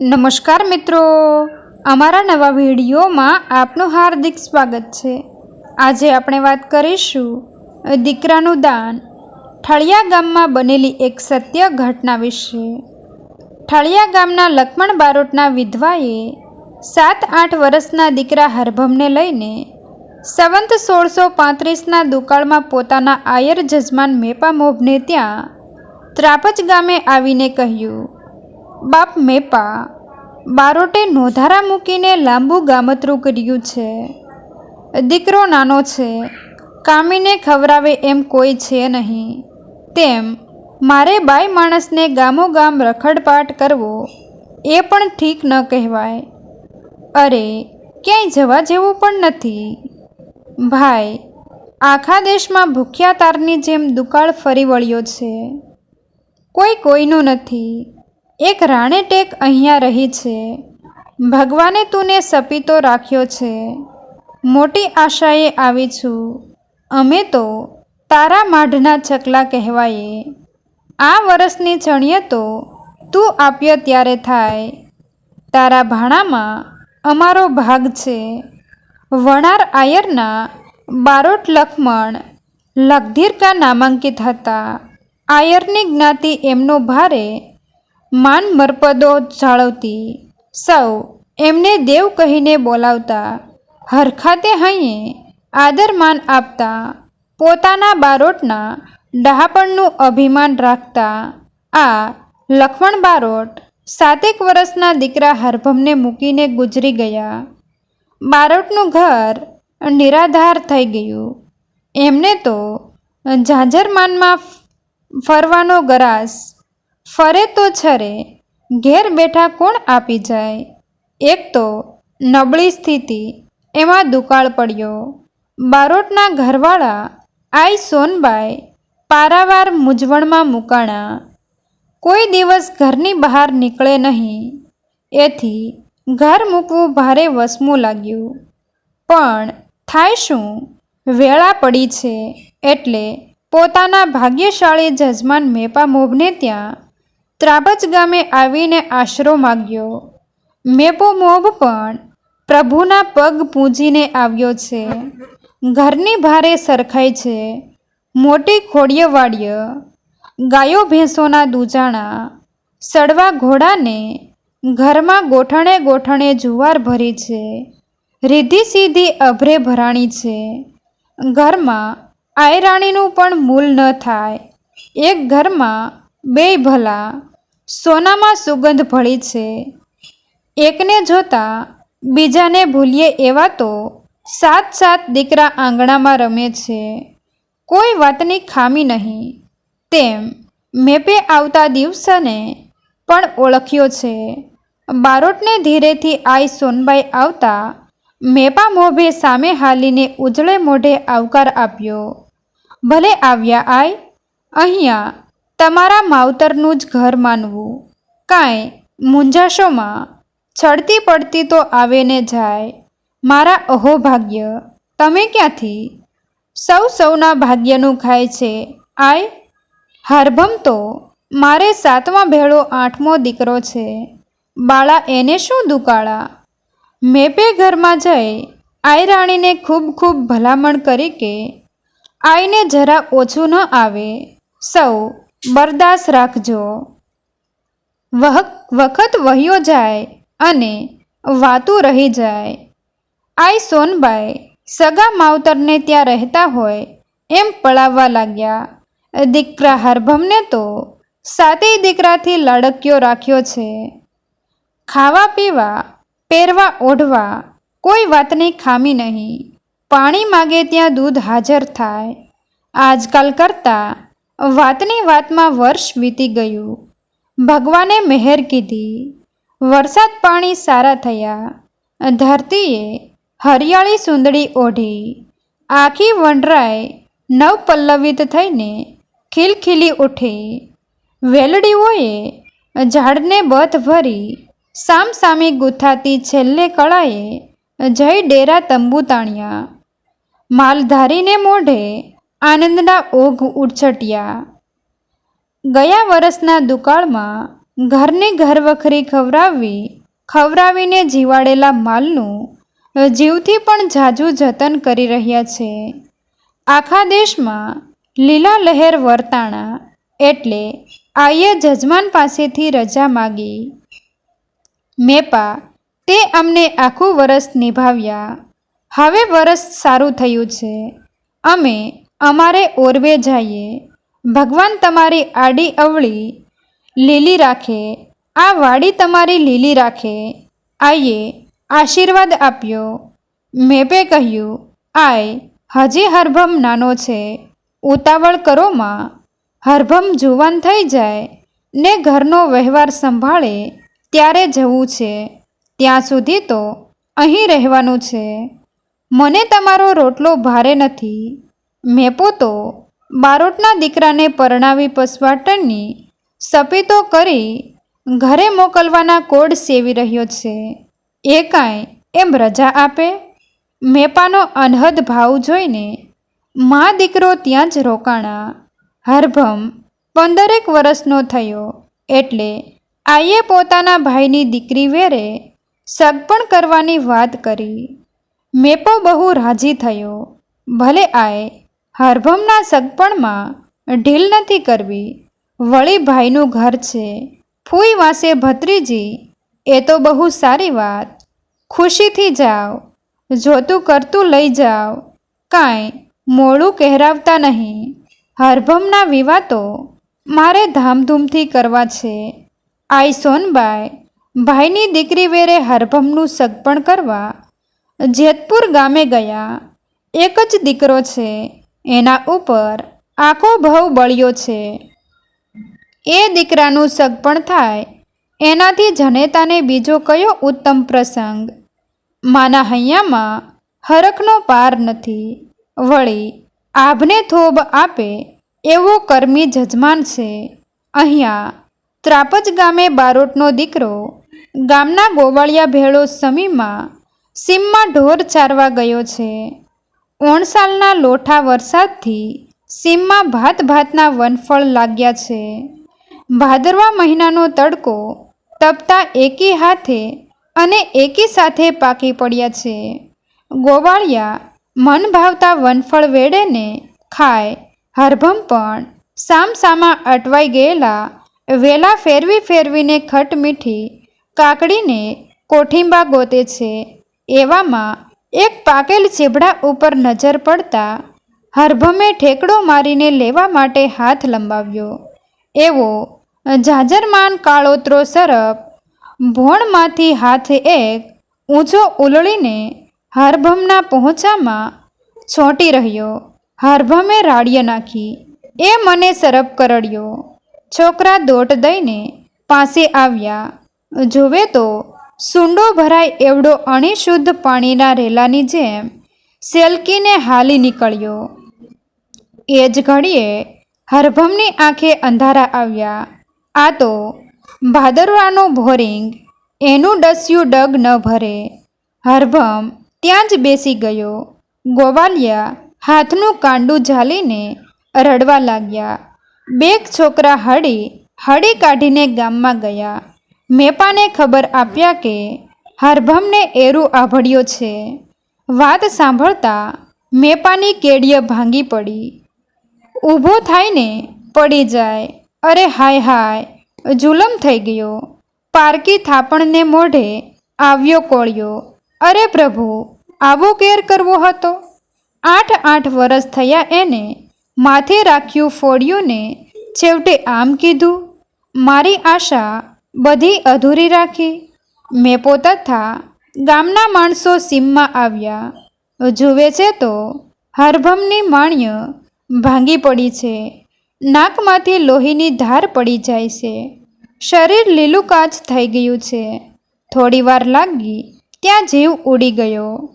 નમસ્કાર મિત્રો. અમારા નવા વિડીયોમાં આપનું હાર્દિક સ્વાગત છે. આજે આપણે વાત કરીશું, દીકરાનું દાન. ઠળિયા ગામમાં બનેલી એક સત્ય ઘટના વિશે. ઠળિયા ગામના લક્ષ્મણ બારોટના વિધવાએ સાત આઠ વર્ષના દીકરા હરભમને લઈને સંવંત સોળસો પાંત્રીસના દુકાળમાં પોતાના આયર જજમાન મેપા મોભને ત્યાં ત્રાપજ ગામે આવીને કહ્યું બાપ મેપા, બારોટે નોધારા મૂકીને લાંબુ ગામતરું કર્યું છે. દીકરો નાનો છે, કામીને ખવરાવે એમ કોઈ છે નહીં. તેમ, મારે બાય માણસને ગામો ગામ રખડપાટ કરવો, એ પણ ઠીક ન કહેવાય. અરે, ક્યાંય જવા જેવું પણ નથી. ભાઈ, આખા દેશમાં ભૂખ્યા તારની જેમ દુકાળ ફરી વળ્યો છે. કોઈ કોઈનું નથી. એક રાણેટેક અહીંયા રહી છે. ભગવાને તુને સપીતો રાખ્યો છે. મોટી આશાએ આવી છું. અમે તો તારા માઢના ચકલા કહેવાયે. આ વર્ષની ચણિય તો તું આપ્યો ત્યારે થાય. તારા ભાણામાં અમારો ભાગ છે. વણાર આયરના બારોટ લખમણ લગધીરકા નામાંકિત હતા. આયરની જ્ઞાતિ એમનો ભારે માન મરપદો જાળવતી. સૌ એમને દેવ કહીને બોલાવતા. હરખાતે હૈયે આદર માન આપતા. પોતાના બારોટના ડહાપણનું અભિમાન રાખતા. આ લખમણ બારોટ સાતેક વર્ષના દીકરા હરભમને મૂકીને ગુજરી ગયા. બારોટનું ઘર નિરાધાર થઈ ગયું. એમને તો ઝાંઝરમાનમાં ફરવાનો ગરાસ ફરે તો છરે, ઘેર બેઠા કોણ આપી જાય? એક તો નબળી સ્થિતિ, એમાં દુકાળ પડ્યો. બારોટના ઘરવાળા આઈ સોનબાઈ પારાવાર મૂંઝવણમાં મૂકાણા. કોઈ દિવસ ઘરની બહાર નીકળે નહીં. એથી ઘર મૂકવું ભારે વસમું લાગ્યું. પણ થાય શું? વેળા પડી છે એટલે પોતાના ભાગ્યશાળી જજમાન મેપા મોભને ત્યાં ત્રાબજ ગામે આવીને આશરો માગ્યો. મેપો મોભ પણ પ્રભુના પગ પૂંજીને આવ્યો છે. ઘરની ભારે સરખાઈ છે. મોટી ખોડિય ગાયો ભેંસોના દૂજાણા, સડવા ઘોડાને ઘરમાં ગોઠણે ગોઠણે જુવાર ભરી છે. રીધી સીધી અભરે ભરાણી છે. ઘરમાં આયરાણીનું પણ મૂલ ન થાય. એક ઘરમાં બે ભલા સોનામાં સુગંધ ભળી છે. એકને જોતા બીજાને ભૂલીએ એવા તો સાત સાત દીકરા આંગણામાં રમે છે. કોઈ વાતની ખામી નહીં. તેમ મેપે આવતા દિવસને પણ ઓળખ્યો છે. બારોટને ધીરેથી આઈ સોનબાઈ આવતા મેપા મોભે સામે હાલીને ઉજળે મોઢે આવકાર આપ્યો. ભલે આવ્યા આય અહીંયા તમારા માવતરનું જ ઘર માનવું. કાંઈ મૂંઝાશોમાં છડતી પડતી તો આવે ને જાય. મારા અહોભાગ્ય તમે ક્યાંથી? સૌ સૌના ભાગ્યનું ખાય છે. આય, હરભમ તો મારે સાતમા ભેળો આઠમો દીકરો છે. બાળા એને શું દુકાળા? મેપે ઘરમાં જઈ આઈ રાણીને ખૂબ ખૂબ ભલામણ કરી કે આઈને જરા ઓછું ન આવે. સૌ બરદાસ રાખજો. વખત વહ્યો જાય અને વાતું રહી જાય. આઈ સોનબાઈ, સગા માવતરને ત્યાં રહેતા હોય એમ પળાવવા લાગ્યા. દીકરા હરભમને તો સાતેય દીકરાથી લડક્યો રાખ્યો છે. ખાવા પીવા, પહેરવા ઓઢવા કોઈ વાતની ખામી નહીં. પાણી માગે ત્યાં દૂધ હાજર થાય. આજકાલ કરતાં વાતની વાતમાં વર્ષ વીતી ગયું. ભગવાને મહેર કીધી. વરસાદ પાણી સારા થયા. ધરતીએ હરિયાળી સુંદડી ઓઢી. આખી વનરાય નવપલ્લવિત થઈને ખીલખીલી ઉઠી. વેલડીઓએ ઝાડને બથ ભરી સામ ગુથાતી ગૂંથાતી છેલ્લે કળાએ જય ડેરા તંબુ તાણ્યા. માલધારીને મોઢે આનંદના ઓઘ ઉછટ્યા. ગયા વર્ષના દુકાળમાં ઘરની ઘરવખરી ખવડાવવી ખવરાવીને જીવાડેલા માલનું જીવથી પણ ઝાઝુ જતન કરી રહ્યા છે. આખા દેશમાં લીલા લહેર વર્તાણા એટલે આઈએ જજમાન પાસેથી રજા માગી. મેપા, તે અમને આખું વરસ નિભાવ્યા. હવે વરસ સારું થયું છે. અમે અમારે ઓરવે જઈએ. ભગવાન તમારી આડી અવળી લીલી રાખે. આ વાડી તમારી લીલી રાખે. આઈએ, આશીર્વાદ આપ્યો. મેપે કહ્યું, આય, હજી હરભમ નાનો છે. ઉતાવળ કરો માં. હરભમ જુવાન થઈ જાય. ને ઘરનો વ્યવહાર સંભાળે. ત્યારે જવું છે. ત્યાં સુધી તો અહીં રહેવાનું છે. મને તમારો રોટલો ભારે નથી. મેપો તો બારોટના દીકરાને પરણાવી પસવાટણની સપીતો કરી ઘરે મોકલવાના કોડ સેવી રહ્યો છે. એ કાંઈ એમ રજા આપે? મેપાનો અનહદ ભાવ જોઈને મા દીકરો ત્યાં જ રોકાણા. હરભમ પંદરેક વર્ષનો થયો એટલે આઈએ પોતાના ભાઈની દીકરી વેરે સગપણ કરવાની વાત કરી. મેપો બહુ રાજી થયો. ભલે આય હરભમના સગપણમાં ઢીલ નથી કરવી. વળી ભાઈનું ઘર છે. ફૂઈ વાસે ભત્રીજી, એ તો બહુ સારી વાત. ખુશીથી જાઓ જોતું કરતું લઈ જાઓ કાંઈ મોડું કહેરાવતા નહીં. હરભમના વિવાતો મારે ધામધૂમથી કરવા છે. આઈ સોનબાઈ, ભાઈની દીકરી વેરે હરભમનું સગપણ કરવા જેતપુર ગામે ગયા. એક જ દીકરો છે. એના ઉપર આખો ભવ બળ્યો છે. એ દીકરાનું સગપણ થાય. એનાથી જનેતાને બીજો કયો ઉત્તમ પ્રસંગ? માના હૈયામાં હરખનો પાર નથી. વળી આભને થોબ આપે એવો કર્મી જજમાન છે. અહીંયા ત્રાપજ ગામે બારોટનો દીકરો ગામના ગોવાળિયા ભેળો સમીમાં સીમમાં ઢોર ચારવા ગયો છે. ઓણસાલના લોઠા વરસાદથી સીમમાં ભાત ભાતના વનફળ લાગ્યા છે. ભાદરવા મહિનાનો તડકો તપતા એકી હાથે અને એકી સાથે પાકી પડ્યા છે. ગોવાળિયા મન ભાવતા વનફળ વેડેને ખાય. હરભમ પણ સામસામા અટવાઈ ગયેલા વેલા ફેરવી ફેરવીને ખટ મીઠી કાકડીને કોઠીંબા ગોતે છે. એવામાં એક પાકેલ ચીભડા ઉપર નજર પડતા હરભમે ઠેકડો મારીને લેવા માટે હાથ લંબાવ્યો. એવો જાજરમાન કાળોતરો સરપ ભોણમાંથી હાથ એક ઊંચો ઉલળીને હરભમના પહોંચામાં છોંટી રહ્યો. હરભમે રાડીએ નાખી. એ મને સરપ કરડ્યો. છોકરા દોટ દઈને પાસે આવ્યા. જોવે તો સૂંડો ભરાય એવડો અણિશુદ્ધ પાણીના રેલાની જેમ સેલકીને હાલી નીકળ્યો. એ જ ઘડીએ હરભમની આંખે અંધારા આવ્યા. આ તો ભાદરવાનું ભોરિંગ, એનું ડસ્યું ડગ ન ભરે. હરભમ ત્યાં જ બેસી ગયો. ગોવાલિયા હાથનું કાંડું ઝાલીને રડવા લાગ્યા. બેક છોકરા હળી હળી કાઢીને ગામમાં ગયા. મેપાને ખબર આપ્યા કે હરભમને એરું આભળ્યો છે. વાત સાંભળતા મેપાની કેડીય ભાંગી પડી. ઊભો થાયને પડી જાય. અરે હાય હાય, જુલમ થઈ ગયો. પારકી થાપણને મોઢે આવ્યો કોળ્યો. અરે પ્રભુ, આવો કેર કરવો હતો? આઠ આઠ વરસ થયા એને માથે રાખ્યું ફોડ્યું ને છેવટે આમ કીધું, મારી આશા બધી અધૂરી રાખી મેપો તથા ગામના માણસો સીમમાં આવ્યા. જુએ છે તો હરભમની માણ્ય ભાંગી પડી છે. નાકમાંથી લોહીની ધાર પડી જાય છે. શરીર લીલું કાચ થઈ ગયું છે. થોડી વાર લાગી ત્યાં જીવ ઉડી ગયો.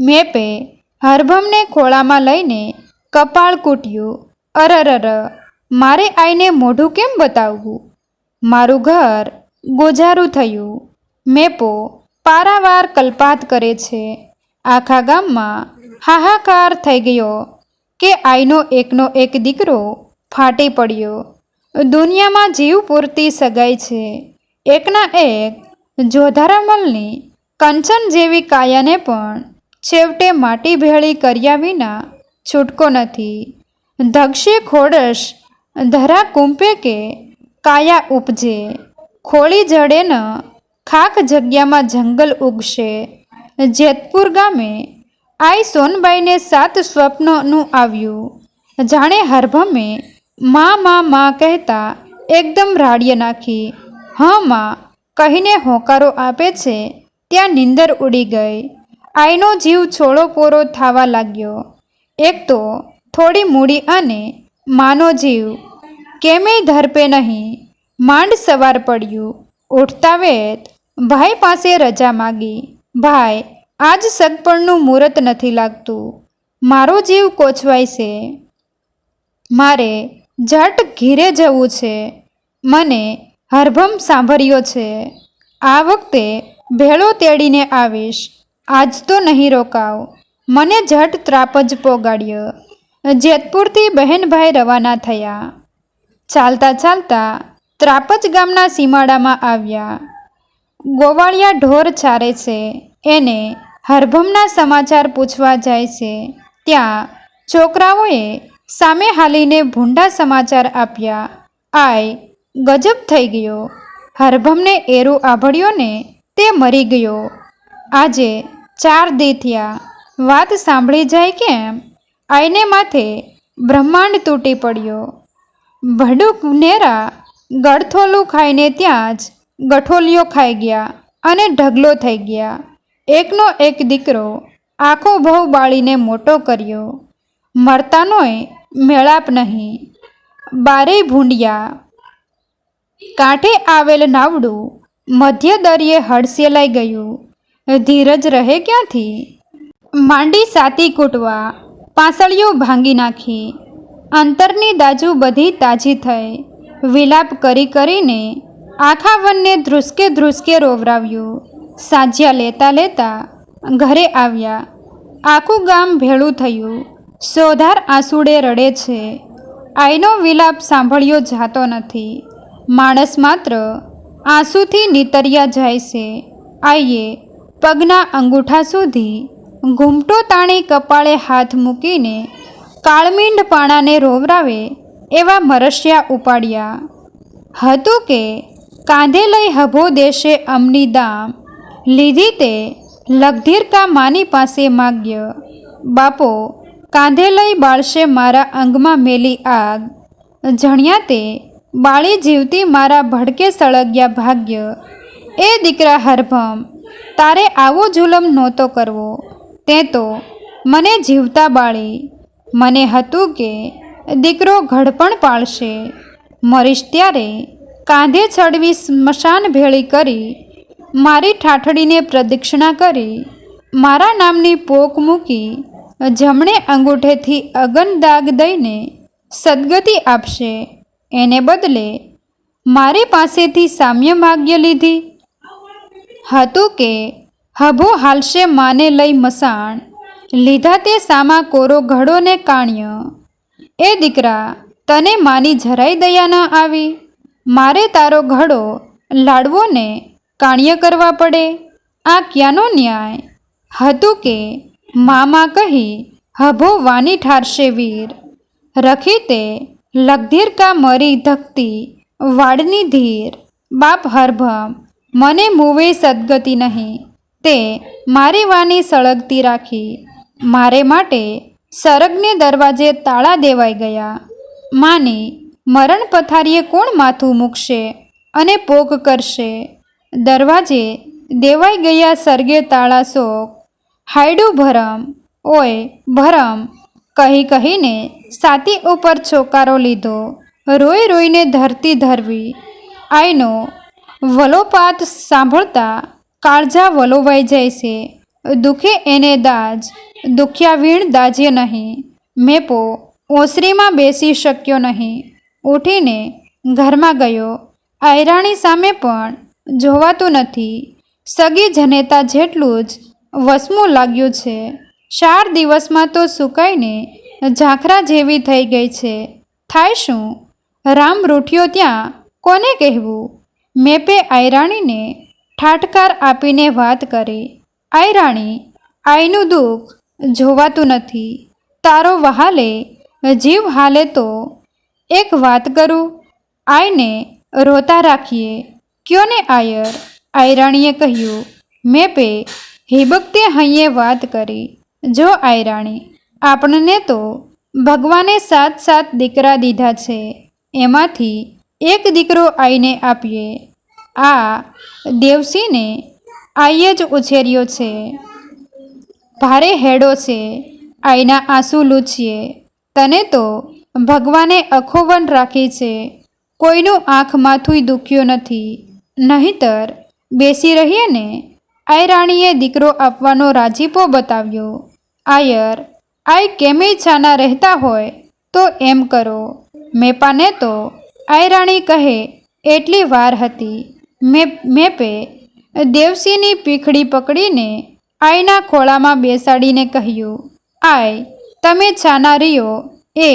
મેપે હરભમને ખોળામાં લઈને કપાળ કૂટ્યું. અરરર, મારે આઈને મોઢું કેમ બતાવવું? મારું ઘર ગોજારું થયું. મેપો પારાવાર કલ્પાત કરે છે. આખા ગામમાં હાહાકાર થઈ ગયો કે આઈનો એકનો એક દીકરો ફાટી પડ્યો. દુનિયામાં જીવ પૂરતી સગાઈ છે. એકના એક જોધારામલની કંચન જેવી કાયાને પણ છેવટે માટી ભેળી કર્યા વિના છૂટકો નથી. ધક્ષે ખોડશ ધરા કુંપે કે કાયા ઉપજે. ખોળી જડે ન ખાક જગ્યામાં જંગલ ઉગશે. જેતપુર ગામે આઈ સોનબાઈને સાત સ્વપ્નનું આવ્યું. જાણે હરભમે, માં માં માં કહેતા એકદમ રાડીએ નાખી. હા, માં કહીને હોકારો આપે છે. ત્યાં નીંદર ઉડી ગઈ. આઈનો જીવ છોડો પોરો થવા લાગ્યો. એક તો થોડી મૂડી અને માનો જીવ. કેમેય ધરપે નહીં. માંડ સવાર પડ્યું. ઉઠતા વેત ભાઈ પાસે રજા માગી. ભાઈ, આજ સગપણનું મુહૂર્ત નથી લાગતું. મારો જીવ કોચવાય છે. મારે જટ ઘીરે જવું છે. મને હરભમ સાંભળ્યો છે. આ વખતે ભેળો તેડીને આવીશ. આજ તો નહીં રોકાવ. મને જટ ત્રાપ જ પોગાડ્યો. જેતપુરથી બહેનભાઈ રવાના થયા. ચાલતા ચાલતા ત્રાપજ ગામના સીમાડામાં આવ્યા. ગોવાળિયા ઢોર ચારે છે. એને હરભમના સમાચાર પૂછવા જાય છે. ત્યાં છોકરાઓએ સામે હાલીને ભૂંડા સમાચાર આપ્યા. આય, ગજબ થઈ ગયો. હરભમને એરું આભળ્યો ને તે મરી ગયો. આજે ચાર દી થયા. વાત સાંભળી જાય કેમ? આઈને માથે બ્રહ્માંડ તૂટી પડ્યો. ભડુક નેરા ગળથોલું ખાઈને ત્યાં જ ગઠોલિયો ખાઈ ગયા અને ઢગલો થઈ ગયા. એકનો એક દીકરો આખો ભવ બાળીને મોટો કર્યો. મરતાનોય મેળાપ નહીં. બારેય ભૂંડિયા. કાંઠે આવેલ નાવડું મધ્ય દરિયે હડસેલાઈ ગયું. ધીરજ રહે ક્યાંથી? માંડી સાતી કૂટવા પાસળીઓ ભાંગી નાખી. અંતરની દાજુ બધી તાજી થઈ. વિલાપ કરી કરીને આખા વનને ધ્રુસકે ધ્રુસકે રોવરાવ્યું. સાજ્યા લેતા લેતા ઘરે આવ્યા. આખું ગામ ભેળું થયું. સોધાર આંસુડે રડે છે. આઈનો વિલાપ સાંભળ્યો જાતો નથી. માણસ માત્ર આંસુથી નીતર્યા જાય છે. આઈએ પગના અંગૂઠા સુધી ઘૂમટો તાણી કપાળે હાથ મૂકીને કાળમીંડ પાણાને રોવરાવે એવા મરસિયા ઉપાડ્યા. હતું કે, કાંધે લઈ હભો દેશે અમની દામ. લીધી તે લગધીરકા માની પાસે માગ્ય. બાપો, કાંધે લઈ બાળશે મારા અંગમાં મેલી આગ. જણ્યા તે બાળી જીવતી મારા ભડકે સળગ્યા ભાગ્ય. એ દીકરા હરભમ, તારે આવો જુલમ નહોતો કરવો. તે તો મને જીવતા બાળી. મને હતું કે દીકરો ઘડપણ પાળશે. મરીશ ત્યારે કાંધે ચડવી સ્મશાન ભેળી કરી મારી ઠાઠડીને પ્રદક્ષિણા કરી મારા નામની પોક મૂકી જમણે અંગૂઠેથી અગન દાગ દઈને સદગતિ આપશે. એને બદલે મારી પાસેથી સામ્ય માગ્ય લીધી. હતું કે હભો હાલશે માને લઈ મસાણ. લીધા તે સામા કોરો ઘડોને કાણ્ય. એ દીકરા, તને માની જરાય દયા ન આવી. મારે તારો ઘડો લાડવો ને કાણ્ય કરવા પડે. આ ક્યાંનો ન્યાય? હતું કે મામા કહી, હભો વાની ઠારશે વીર. રખી તે લગધીર કા મરી ધકતી, વાડની ધીર. બાપ હરભમ, મને મૂવે સદગતિ નહીં. તે મારી વાની સળગતી રાખી. મારે માટે સરગને દરવાજે તાળા દેવાઈ ગયા. માની, મરણ પથારીએ કોણ માથું મૂકશે અને પોક કરશે? દરવાજે દેવાઈ ગયા સર્ગે તાળા શોક. હાયડું ભરમ, ઓય, ભરમ, કહી કહીને સાતી ઉપર છોકારો લીધો. રોઈ રોઈને ધરતી ધરવી. આઈનો વલોપાત સાંભળતા કાળજા વલોવાઈ જાય છે. દુખે એને દાજ, દુખ્યા વીણ દાજે નહીં. મેપો ઓસરીમાં બેસી શક્યો નહીં. ઉઠીને ઘરમાં ગયો. આયરાણી સામે પણ જોવાતું નથી. સગી જનેતા જેટલું જ વસમું લાગ્યું છે. ચાર દિવસમાં તો સુકાઈને ઝાંખરા જેવી થઈ ગઈ છે. થાય શું? રામ રૂઠ્યો ત્યાં. કોને કહેવું? મેપે આયરાણીને ઠાટકાર આપીને વાત કરી. આયરાણી, આઈનું દુઃખ જોવાતું નથી. તારો વહાલે જીવ હાલે તો એક વાત કરું, આઈને રોતા રાખીએ. ક્યો ને આયર? આયરાણીએ કહ્યું મેપે હિબકતે હૈયે વાત કરી. જો આયરાણી, આપણને તો ભગવાને સાત સાત દીકરા દીધા છે, એમાંથી એક દીકરો આઈને આપીએ. આ દેવસીને આઈએ જ ઉછેર્યો છે. ભારે હેડો છે. આઈના આંસુ લૂછીએ. તને તો ભગવાને અખોવન રાખી છે. કોઈનું આંખ માથું દુખ્યું નથી. નહીતર બેસી રહીએ ને? આયરાણીએ દીકરો આપવાનો રાજીપો બતાવ્યો. આયર આઈ કેમે છાના રહેતા હોય તો એમ કરો. મેપાને તો આયરાણી કહે, એટલી વાર હતી. મેં મેપે દેવસીની પીખડી પકડીને આઈના ખોળામાં બેસાડીને કહ્યું, આય, તમે છાના રહ્યો એ,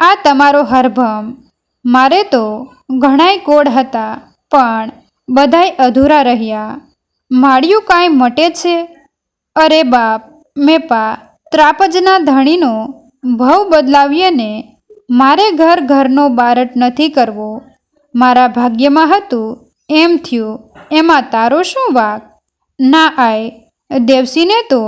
આ તમારો હરભમ. મારે તો ઘણાય કોડ હતા, પણ બધાય અધૂરા રહ્યા. માળિયું કાંઈ મટે છે? અરે બાપ મેપા ત્રાપજના ધણીનો ભવ બદલાવીએ ને મારે ઘર ઘરનો બારટ નથી કરવો. મારા ભાગ્યમાં હતું, એમ થયું. એમાં તારો શું વાક? ના આય, દેવસીને તો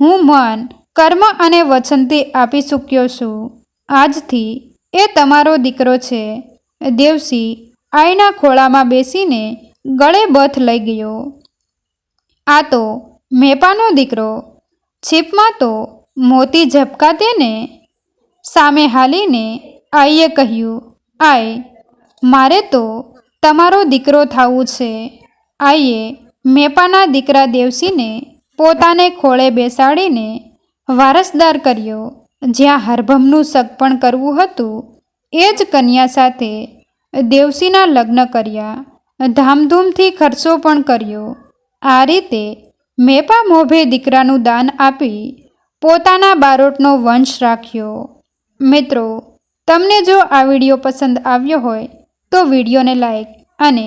હું મન, કર્મ અને વચનથી આપી ચૂક્યો છું. આજથી એ તમારો દીકરો છે. દેવસી આઈના ખોળામાં બેસીને ગળે બથ લઈ ગયો. આ તો મેપાનો દીકરો. છીપમાં તો મોતી ઝપકા તેને સામે હાલીને આઈએ કહ્યું, આય, મારે તો તમારો દીકરો થવું છે. આઈએ મેપાના દીકરા દેવસીને પોતાને ખોળે બેસાડીને વારસદાર કર્યો. જ્યાં હરભમનું સગપણ કરવું હતું, એ જ કન્યા સાથે દેવસીના લગ્ન કર્યા. ધામધૂમથી ખર્ચો પણ કર્યો. આ રીતે મેપા મોભે દીકરાનું દાન આપી પોતાના બારોટનો વંશ રાખ્યો. મિત્રો, તમને જો આ વીડિયો પસંદ આવ્યો હોય, તો વિડીયોને લાઈક અને